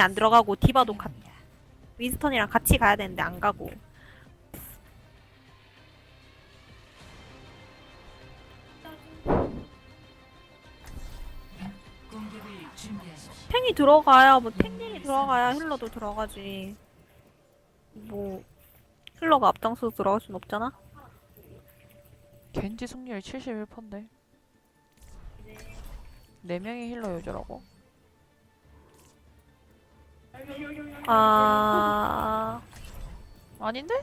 안 들어가고 디바도 가, 윈스턴이랑 같이 가야 되는데 안 가고. 탱이 들어가야 뭐 탱링이 들어가야 힐러도 들어가지 뭐 힐러가 앞장서서 들어갈 순 없잖아 겐지 승률 71%인데 4명이 힐러 유저라고? 아. 아닌데?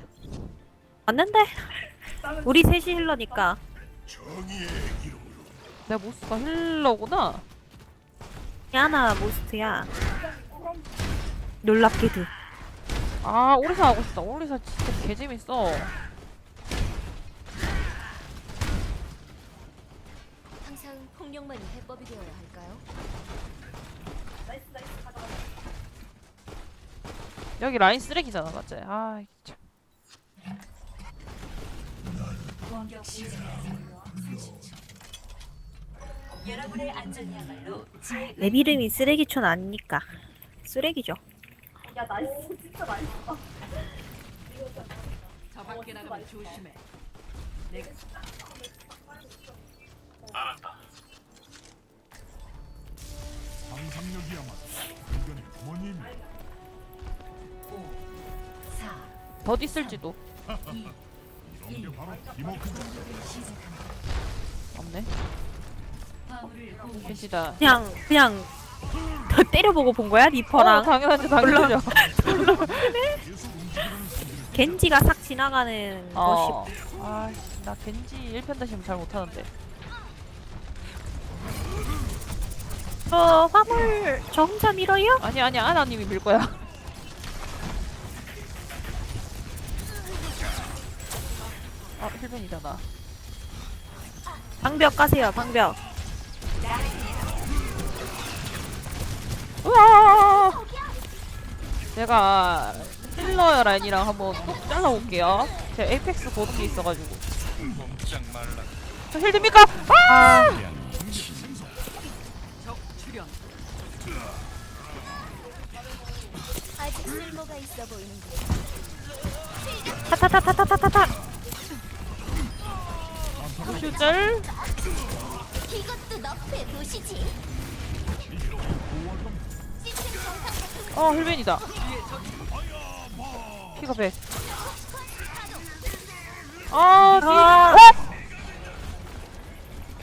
맞는데? 우리 셋이 힐러니까. 내 모스가 힐러구나? 야나 모스트야. 놀랍게도. 아 오리사 하고 싶다. 오리사 진짜 개재밌어. 항상 폭력만이 해법이 되어야 할까요? 여기 라인 쓰레기잖아 맞지? 아 참. 공격 시작까지 30초. 여러분의 안전이야말로 제내 이름이 쓰레기촌 아니니까 쓰레기죠 저 밖에 나가면 조심해. 상상력이야말로 인간의 부 공격을 시작합니다. 없네. 겐지다 그냥 그냥 더 때려보고 본 거야 어 리퍼랑 당연하죠 당연하죠 겐지가 싹 지나가는 것이 어. 아나 겐지 1편 다시면 잘 못하는데 저 화물 저 혼자 밀어요? 아니 아니 아나님이 밀 거야 아 힐벤이잖아 방벽 까세요 방벽 우와! 제가 힐러 라인이랑 한번 톡 잘라볼게요. 제가 에이펙스 보는 게 있어가지고. 저힐 됩니까? 아! 아직 쓸모가 있어 보이는데 타타타타타타타 도시지 어, 힐벤이다. 피가 100. 아, 아. 디... 어?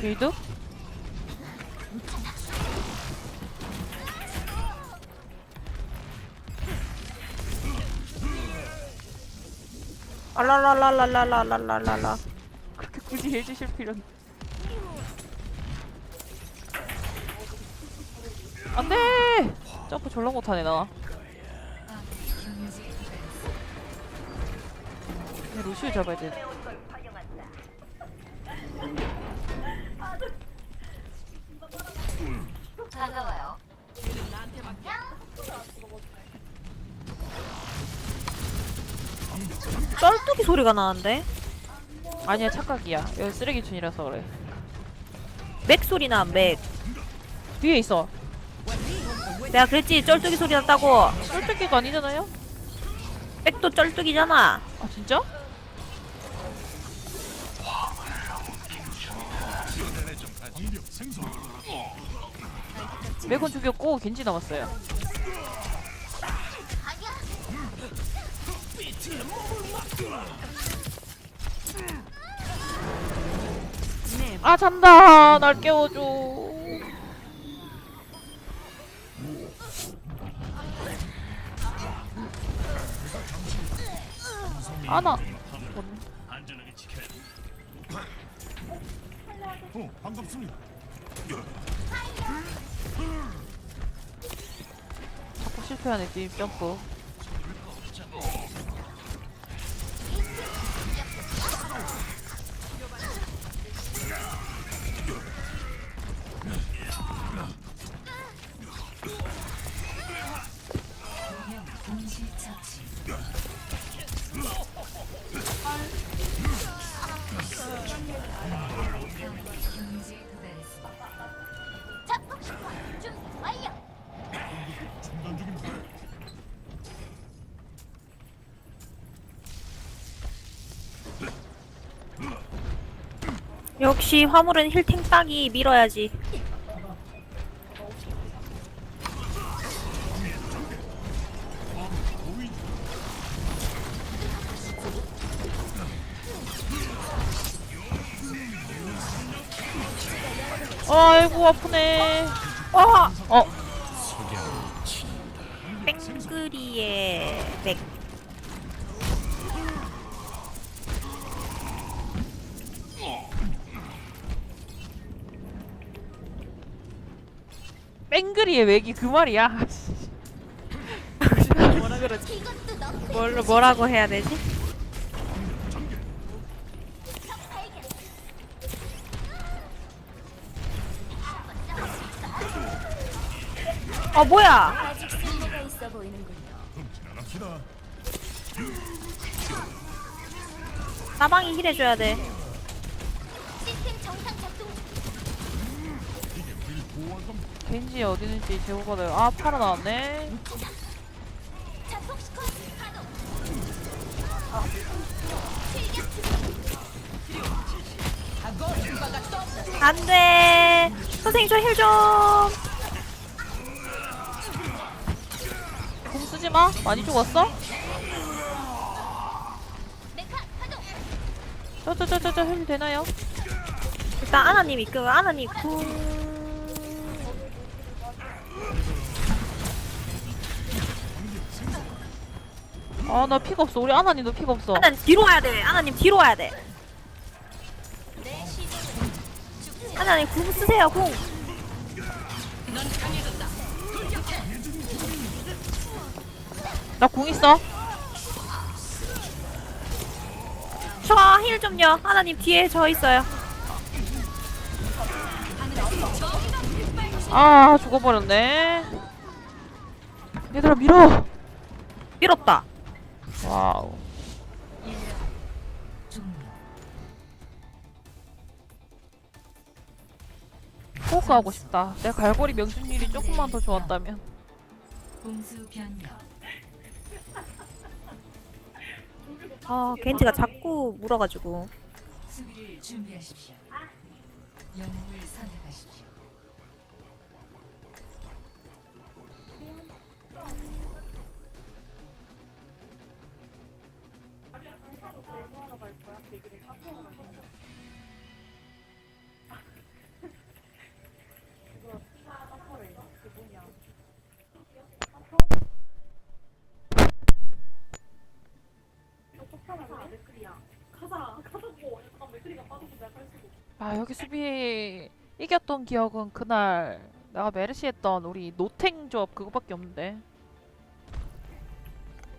게이드? 알랄랄랄랄랄랄랄랄라 굳이 해주실 필요는. 안 돼! 점프 졸라 못하네, 나. 내 루시우 잡아야 돼. 쩔뚝이 소리가 나는데 아니야, 착각이야. 여기 쓰레기촌이라서 그래. 맥 소리 나맥 뒤에 있어. 내가 그랬지 쩔뚝이 소리 났다고 쫄쫄기가 아니잖아요? 맥도 쩔뚝이잖아 아, 진짜? 맥은 죽였고, 겐지 남았어요. 아, 잔다. 날 깨워줘. 아나. 어, 반갑습니다. 자꾸 실패하네, 뒷 점프. 역시 화물은 힐탱 따기 밀어야지. 아이고 아프네. 어! 어 뺑그리의 맥. 뺑그리의 맥이 그 말이야. 뭐라 그러지? 뭘, 뭐라고 해야 되지? 아 뭐야? 아직 있어 보이는군요. 나방이 힐해줘야 돼. 시스템 정상 작동 중. 겐지 어디 있는지 제보받아요. 아 팔아 나왔네. 안돼. 선생님 저 힐 좀. 공 쓰지 마. 많이 죽었어? 저저저저저 힐 되나요? 일단 아나님 이끄. 아나님 쿵. 아 나 피가 없어. 우리 아나님도 피가 없어. 아나님 뒤로 와야 돼. 아나님 뒤로 와야 돼. 아나님 궁 쓰세요 궁. 나공 있어. 저 힐 좀요. 하나님 뒤에 저 있어요. 아 죽어버렸네. 얘들아 밀어. 밀었다. 와우. 포크 하고 싶다. 내 갈고리 명중률이 조금만 더 좋았다면. 공수 변경. 아 겐지가 자꾸 물어가지고. 수비를 준비하십시오. 영웅을 선택하십시오. 아 여기 수비 이겼던 기억은 그날 내가 메르시 했던 우리 노탱 조합 그거밖에 없는데.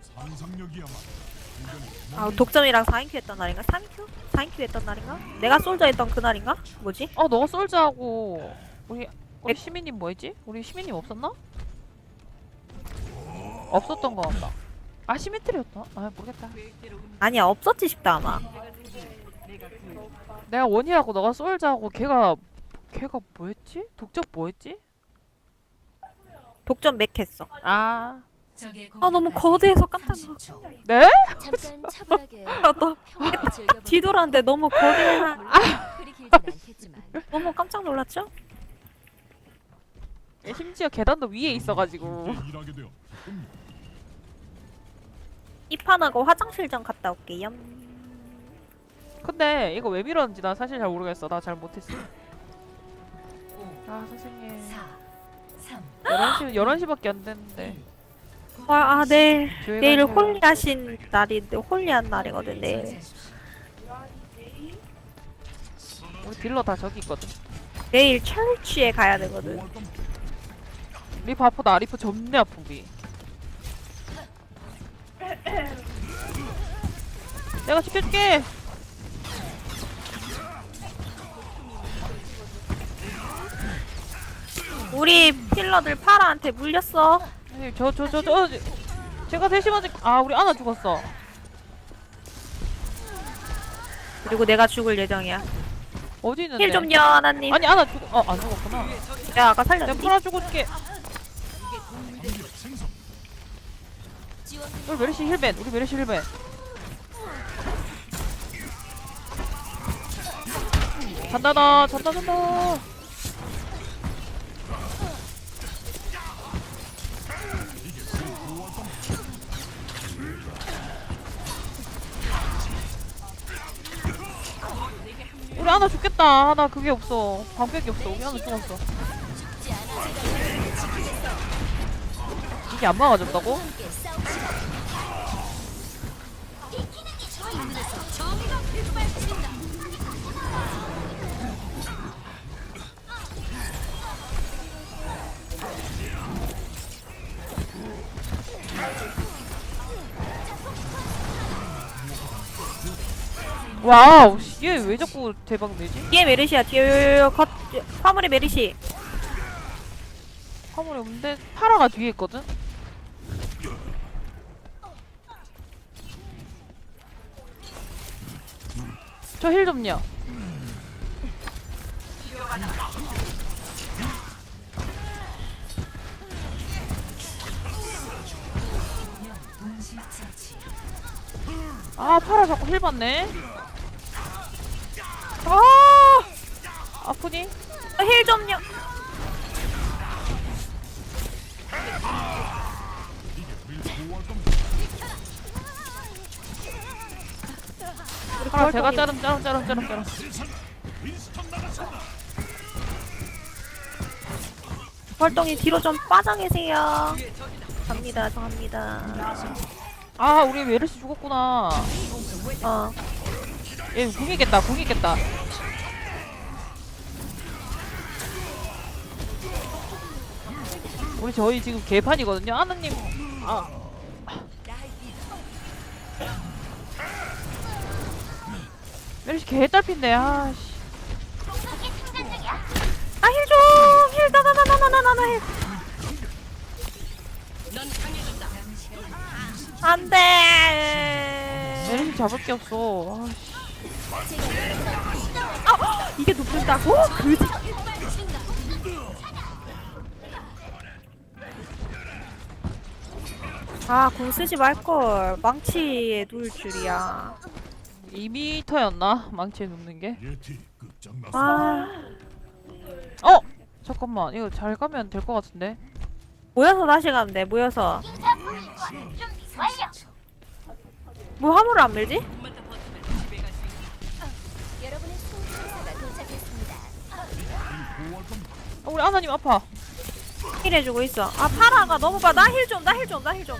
상상력이야말로 아 독점이랑 4인큐 했던 날인가? 3인큐? 4인큐 했던 날인가? 내가 솔저 했던 그 날인가? 뭐지? 어 너가 솔즈하고 우리 우리 시민님 뭐였지? 우리 시민님 없었나? 없었던 거 같다. 아 시미트리였다. 아 모르겠다. 아니야 없었지 싶다 아마. 내가 원희하고 너가 솔즈하고 걔가 걔가 뭐였지? 독적 뭐였지? 독점 맥 했어. 아 아 너무 거대해서 깜짝 놀랐어. 30초. 네? 잠깐 차분하게 아, 즐겨보는 뒤돌았는데 너무 거대해. 물론 그리 길진 않겠지만 너무 깜짝 놀랐죠? 얘 심지어 계단도 위에 있어가지고. 일하게 되어. 입판하고 화장실 좀 갔다 올게요. 근데 이거 왜 밀었는지 나 사실 잘 모르겠어. 나 잘 못했어. 아 선생님 4, 3, 11시 11시밖에 안 됐는데. 와, 아 내일 교회 내일 가세요. 홀리하신 날인데 홀리한 날이거든 내일. 선택하십시오. 우리 딜러 다 저기 있거든. 내일 철치에 가야 되거든. 리프 아프다. 리프 존내 아픈 비. 내가 지켜줄게. 우리 필러들 파라한테 물렸어. 저 저 저 저 제가 대신 맞을 아 우리 아나 죽었어. 그리고 내가 죽을 예정이야. 어디 있는데? 힐 좀요, 하나님. 아니 아나 죽 어안 죽었구나. 내가 아까 내가 살렸지. 풀어 죽을게. 우리 메르시 힐벤. 우리 메르시 힐벤. 잔다다 잔다 잔다 우리 하나 죽겠다. 하나 그게 없어. 방벽이 없어. 우리 하나 죽었어. 이게 안 막아졌다고? 게. 와우 얘왜 자꾸 대박 내지? 뒤에 메르시야 뒤에 컷 화물에 메르시 화물이 없는데 파라가 뒤에 있거든? 저 힐 좀요. 아 파라 자꾸 힐 받네 아! 아프니? 힐 좀요. 파라 제가 자름 자름 자름 자름 자름. 활동이 뒤로 좀 빠져 계세요. 갑니다 저 갑니다. 아 우리 메르시 죽었구나. 어 얘 궁이겠다 궁이겠다. 우리 저희 지금 개판이거든요. 아나님 아. 메르시 개딸핀데 아씨. 아 힐 좀! 힐 나나나나나나나 힐! 안돼! 메르시 잡을 게 없어. 아씨. 아, 이게 높는다고? 그지? 아, 공 쓰지 말걸. 망치에 누울 줄이야. 2m였나? 망치에 눕는 게? 예티 끝장났어. 아, 어! 잠깐만 이거 잘 가면 될 것 같은데 모여서 다시 가면 돼, 모여서. 뭐 화물을 안 밀지? 어, 우리 아나님 아파 힐 해주고 있어. 아, 파라가 너무 봐. 나 힐 좀, 나 힐 좀, 나 힐 좀.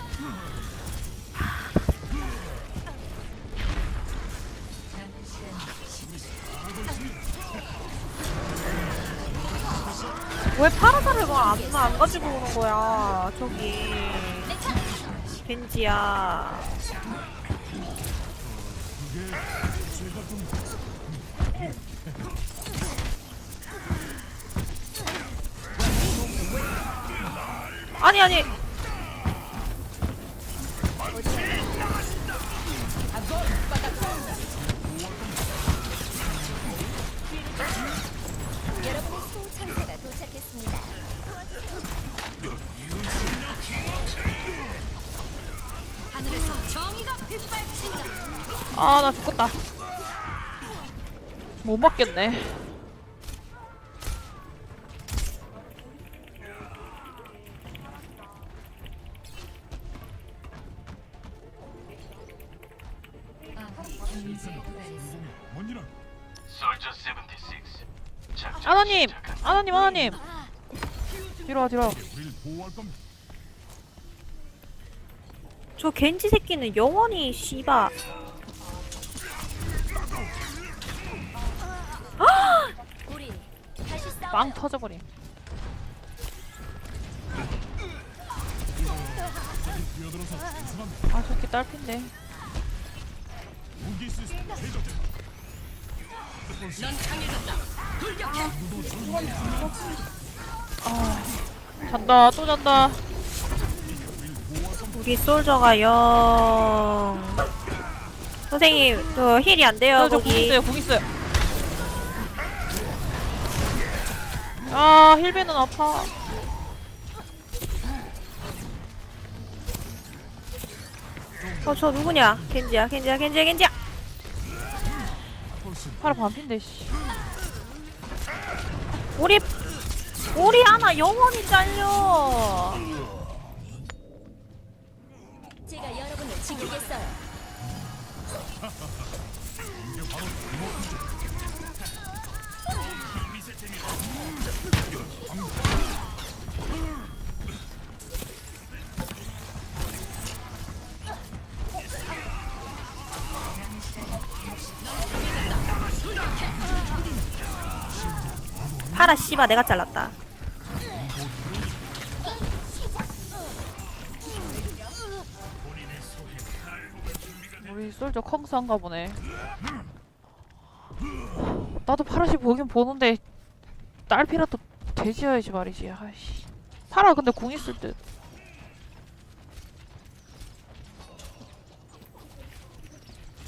왜 파라사를 안, 안 가지고 오는 거야, 저기. 겐지야. 아니, 아니. 여러분의 소통사가 도착했습니다. 하늘에서 정의가 빛발친다. 아 나 죽겠다 못 맞겠네 아나님! 아나님 아나님! 뒤로 와 뒤로 와 저 겐지 새끼는 영원히 씨바. 빵 터져버림 아 저렇게 딸핀데 무기 강해졌다. 잔다 또 잔다 우리 솔저가 영. 선생님, 저 힐이 안 돼요, 저궁 거기. 있어요 궁 있어요 아 힐베는 아파 어, 저 누구냐? 겐지야, 겐지야, 겐지야, 겐지야! 파라 반핀데 씨 우리 우리 하나 영원히 잘려. 제가 여러분을 지키겠어요. 파라 씨바 내가 잘랐다. 우리 솔저 컹스한가 보네. 나도 파라시 보긴 보는데 딸피라도 돼지여야지 말이지. 아이씨. 파라 근데 궁 있을 듯.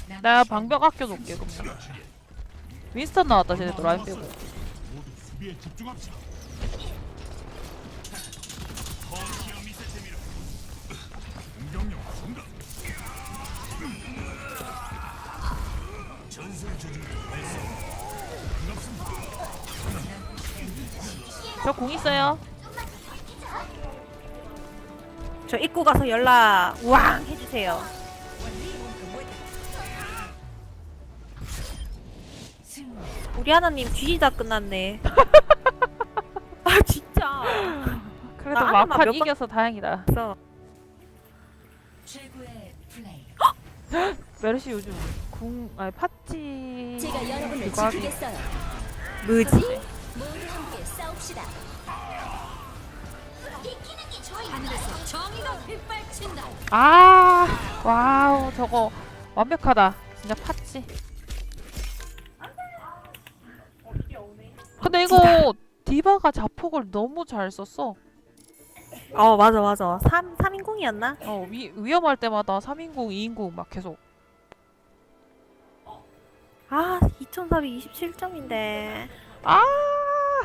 내가 방벽 아껴놓을게 그러면. 윈스턴 나왔다 쟤네도 라인 빼고. 수비에 집중합시다. 공격력 증가. 저궁 있어요. 저 입구 가서 연락 왕 해주세요. 우리 하나님 뒤지다 끝났네. 아 진짜. 그래도 나 하나만 막판 몇 번- 이겨서 다행이다. 그래서 최고의 플레이. 메르시 요즘 궁 아니 팥찌 제가 여러분을 하기 지키겠어요. 뭐지? 모두 함께 싸웁시다. 이기는 게 저희 하늘에서 정의가 빗발친다. 아 와우 저거 완벽하다 진짜 팥찌 근데 이거 디바가 자폭을 너무 잘 썼어 어 맞아 맞아. 3 3인공이었나? 어 위, 위험할 때마다 3인공 2인공 막 계속 아 2427점인데. 아